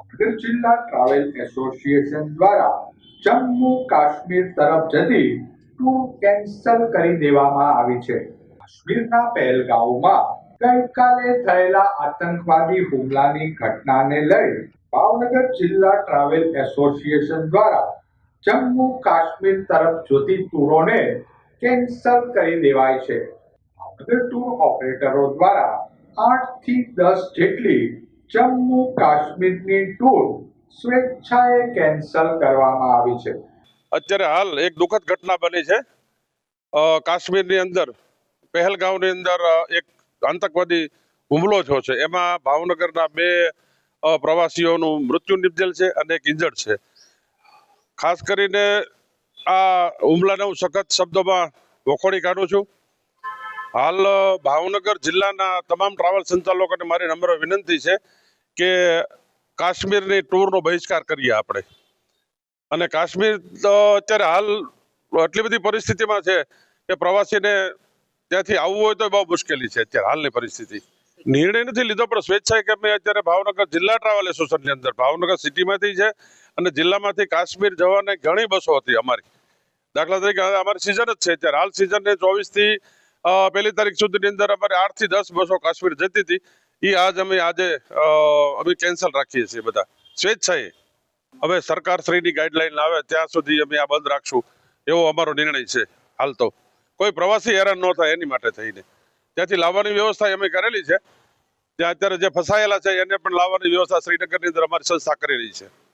ભાવનગર જિલ્લા travel association દ્વારા જમ્મુ કાશ્મીર તરફ જતી ટૂર કેન્સલ કરી દેવામાં આવી છે કાશ્મીરના પહેલગાંવમાં ગઈકાલે થયેલા આતંકવાદી હુમલાની ઘટનાને લઈ ભાવનગર જિલ્લા ટ્રાવેલ એસોસિએશન દ્વારા જમ્મુ કાશ્મીર તરફ જોતી ટૂરોને કેન્સલ કરી દેવાય છે. ભાવનગર ટૂર ઓપરેટરો દ્વારા આઠથી દસ જેટલી જમ્મુ કાશ્મીરની ટૂર સ્વેચ્છાએ કેન્સલ કરવામાં આવી છે. અત્યારે હાલ એક દુઃખદ ઘટના બની છે. કાશ્મીરની અંદર પહેલગાંવની અંદર એક આતંકવાદી હુમલો થયો છે. એમાં ભાવનગરના બે પ્રવાસીઓનું મૃત્યુ નિપજેલ છે અને એક ઇન્જર્ડ છે. ખાસ કરીને આ હુમલાને હું સખત શબ્દોમાં વખોડી કાઢું છું. હાલ ભાવનગર જિલ્લાના તમામ ટ્રાવેલ સંચાલકોને મારી નમ્ર વિનંતી છે કે કાશ્મીરની ટૂરનો બહિષ્કાર કરીએ આપણે. અને કાશ્મીર તો અત્યારે હાલ એટલી બધી પરિસ્થિતિમાં છે કે પ્રવાસીને ત્યાંથી આવવું હોય તો બહુ મુશ્કેલી છે અત્યારે હાલની પરિસ્થિતિ. નિર્ણય નથી લીધો, પણ સ્વેચ્છાએ અમે અત્યારે ભાવનગર જિલ્લા ટ્રાવેલ એસોસિએશનની અંદર, ભાવનગર સિટીમાંથી છે અને જિલ્લામાંથી કાશ્મીર જવાની ઘણી બસો હતી અમારી. દાખલા તરીકે અમારી સિઝન જ છે અત્યારે. હાલ સિઝનને ચોવીસથી પહેલી તારીખ સુધીની અંદર અમારે આઠથી દસ બસો કાશ્મીર જતી હતી. એ આજ અમે આજે અમે કેન્સલ રાખીએ છીએ બધા. સ્વેચ્છાએ. હવે સરકાર શ્રીની ગાઈડલાઈન આવે, ત્યાં સુધી અમે આ બંધ રાખશું. એવો અમારો નિર્ણય છે હાલ તો. કોઈ પ્રવાસી હેરાન ન થાય એની માટે થઈને. ત્યાંથી લાવવાની વ્યવસ્થા અમે કરેલી છે. ત્યાં અત્યારે જે ફસાયેલા છે, એને પણ લાવવાની વ્યવસ્થા શ્રીનગરની અંદર અમારી સંસ્થા કરેલી છે.